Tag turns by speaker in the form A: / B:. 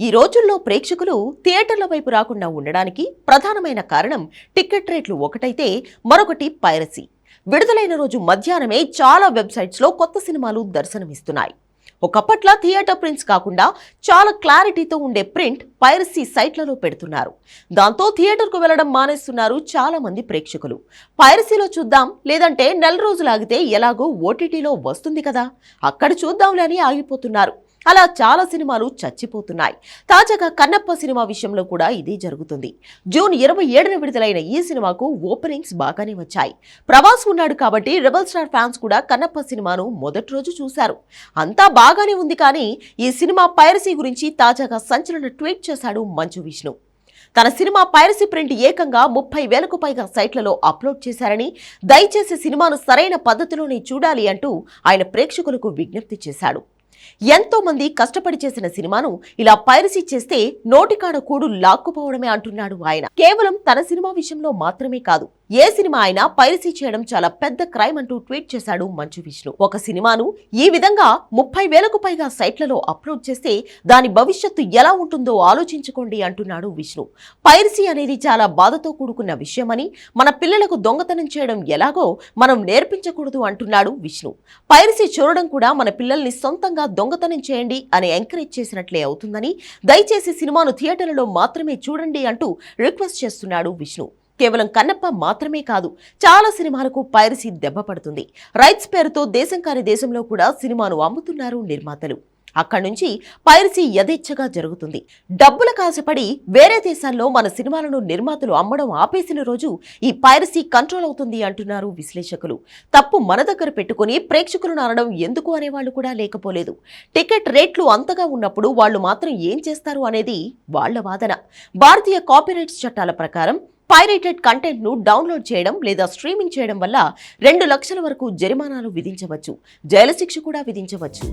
A: ఈ రోజుల్లో ప్రేక్షకులు థియేటర్ల వైపు రాకుండా ఉండడానికి ప్రధానమైన కారణం టికెట్ రేట్లు ఒకటైతే మరొకటి పైరసీ. విడుదలైన రోజు మధ్యాహ్నమే చాలా వెబ్సైట్స్లో కొత్త సినిమాలు దర్శనమిస్తున్నాయి. ఒకప్పట్ల థియేటర్ ప్రింట్స్ కాకుండా చాలా క్లారిటీతో ఉండే ప్రింట్ పైరసీ సైట్లలో పెడుతున్నారు. దాంతో థియేటర్కు వెళ్ళడం మానేస్తున్నారు చాలా మంది ప్రేక్షకులు. పైరసీలో చూద్దాం లేదంటే నెల రోజులు ఆగితే ఎలాగో ఓటీటీలో వస్తుంది కదా అక్కడ చూద్దాంలే అని ఆగిపోతున్నారు. అలా చాలా సినిమాలు చచ్చిపోతున్నాయి. తాజాగా కన్నప్ప సినిమా విషయంలో కూడా ఇదే జరుగుతుంది. జూన్ ఇరవై ఏడున విడుదలైన ఈ సినిమాకు ఓపెనింగ్స్ బాగానే వచ్చాయి. ప్రభాస్ ఉన్నాడు కాబట్టి రెబల్ స్టార్ ఫ్యాన్స్ కూడా కన్నప్ప సినిమాను మొదటి రోజు చూశారు. అంతా బాగానే ఉంది కానీ ఈ సినిమా పైరసీ గురించి తాజాగా సంచలన ట్వీట్ చేశాడు మంచు విష్ణు. తన సినిమా పైరసీ ప్రింట్ ఏకంగా ముప్పై వేలకు పైగా సైట్లలో అప్లోడ్ చేశారని దయచేసి సినిమాను సరైన పద్ధతిలోనే చూడాలి అంటూ ఆయన ప్రేక్షకులకు విజ్ఞప్తి చేశాడు. ఎంతో మంది కష్టపడి చేసిన సినిమాను ఇలా పైరసీ చేస్తే నోటికాడ కూడు లాక్కుపోవడమే అంటున్నాడు ఆయన. కేవలం తన సినిమా విషయంలో మాత్రమే కాదు ఏ సినిమా అయినా పైరసీ చేయడం చాలా పెద్ద క్రైమ్ అంటూ ట్వీట్ చేశాడు మంచు విష్ణు. ఒక సినిమాను ఈ విధంగా ముప్పై వేలకు పైగా సైట్లలో అప్లోడ్ చేస్తే దాని భవిష్యత్తు ఎలా ఉంటుందో ఆలోచించుకోండి అంటున్నాడు విష్ణు. పైరసీ అనేది చాలా బాధతో కూడుకున్న విషయమని మన పిల్లలకు దొంగతనం చేయడం ఎలాగో మనం నేర్పించకూడదు అంటున్నాడు విష్ణు. పైరసీ చూడడం కూడా మన పిల్లల్ని సొంతంగా దొంగతనం చేయండి అని ఎంకరేజ్ చేసినట్లే అవుతుందని దయచేసి సినిమాను థియేటర్లలో మాత్రమే చూడండి అంటూ రిక్వెస్ట్ చేస్తున్నాడు విష్ణు. కేవలం కన్నప్ప మాత్రమే కాదు చాలా సినిమాలకు పైరసీ దెబ్బ పడుతుంది. రైట్స్ పేరుతో దేశం కాని దేశంలో కూడా సినిమాను అమ్ముతున్నారు నిర్మాతలు. అక్కడి నుంచి పైరసీ యథేచ్ఛగా జరుగుతుంది. డబ్బుల కాశపడి వేరే దేశాల్లో మన సినిమాలను నిర్మాతలు అమ్మడం ఆపేసిన రోజు ఈ పైరసీ కంట్రోల్ అవుతుంది అంటున్నారు విశ్లేషకులు. తప్పు మన దగ్గర పెట్టుకుని ప్రేక్షకులను అనడం ఎందుకు అనేవాళ్ళు కూడా లేకపోలేదు. టికెట్ రేట్లు అంతగా ఉన్నప్పుడు వాళ్ళు మాత్రం ఏం చేస్తారు అనేది వాళ్ళ వాదన. భారతీయ కాపీరైట్స్ చట్టాల ప్రకారం పైరేటెడ్ కంటెంట్ను డౌన్లోడ్ చేయడం లేదా స్ట్రీమింగ్ చేయడం వల్ల రెండు లక్షల వరకు జరిమానాలు విధించవచ్చు. జైలు శిక్ష కూడా విధించవచ్చు.